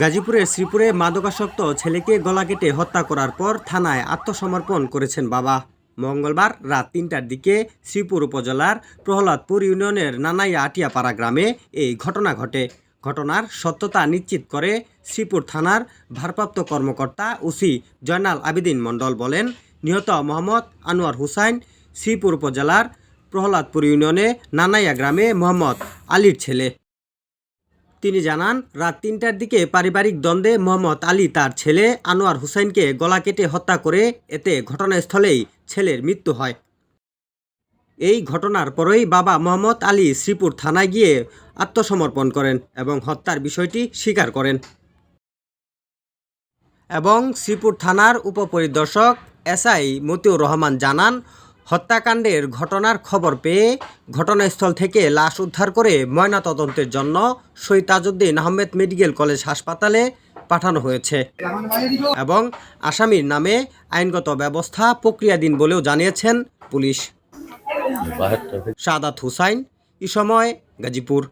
গাজীপুরের শ্রীপুরে মাদকাসক্ত ছেলেকে গলা কেটে হত্যা করার পর থানায় আত্মসমর্পণ করেছেন বাবা। মঙ্গলবার রাত তিনটার দিকে শ্রীপুর উপজেলার প্রহ্লাদপুর ইউনিয়নের নানাইয়া আটিয়াপাড়া গ্রামে এই ঘটনা ঘটে। ঘটনার সত্যতা নিশ্চিত করে শ্রীপুর থানার ভারপ্রাপ্ত কর্মকর্তা ওসি জয়নাল আবেদিন মণ্ডল বলেন, নিহত মোহাম্মদ আনোয়ার হুসাইন শ্রীপুর উপজেলার প্রহ্লাদপুর ইউনিয়নে নানাইয়া গ্রামে মোহাম্মদ আলীর ছেলে। তিনি জানান, রাত তিনটার দিকে পারিবারিক দ্বন্দ্বে মোহাম্মদ আলী তার ছেলে আনোয়ার হুসাইনকে গলা কেটে হত্যা করে, এতে ঘটনাস্থলেই ছেলের মৃত্যু হয়। এই ঘটনার পরেই বাবা মোহাম্মদ আলী শ্রীপুর থানায় গিয়ে আত্মসমর্পণ করেন এবং হত্যার বিষয়টি স্বীকার করেন। এবং শ্রীপুর থানার উপপরিদর্শক এসআই মতিউর রহমান জানান হত্যাকাণ্ডের ঘটনার খবর পেয়ে ঘটনাস্থল থেকে লাশ উদ্ধার করে ময়নাতদন্তের জন্য শহীদ তাজউদ্দিন আহমেদ মেডিকেল কলেজ হাসপাতালে পাঠানো হয়েছে এবং আসামির নামে আইনগত ব্যবস্থা প্রক্রিয়াধীন বলেও জানিয়েছেন পুলিশ। সাদাত হুসাইন ই সময় গাজীপুর।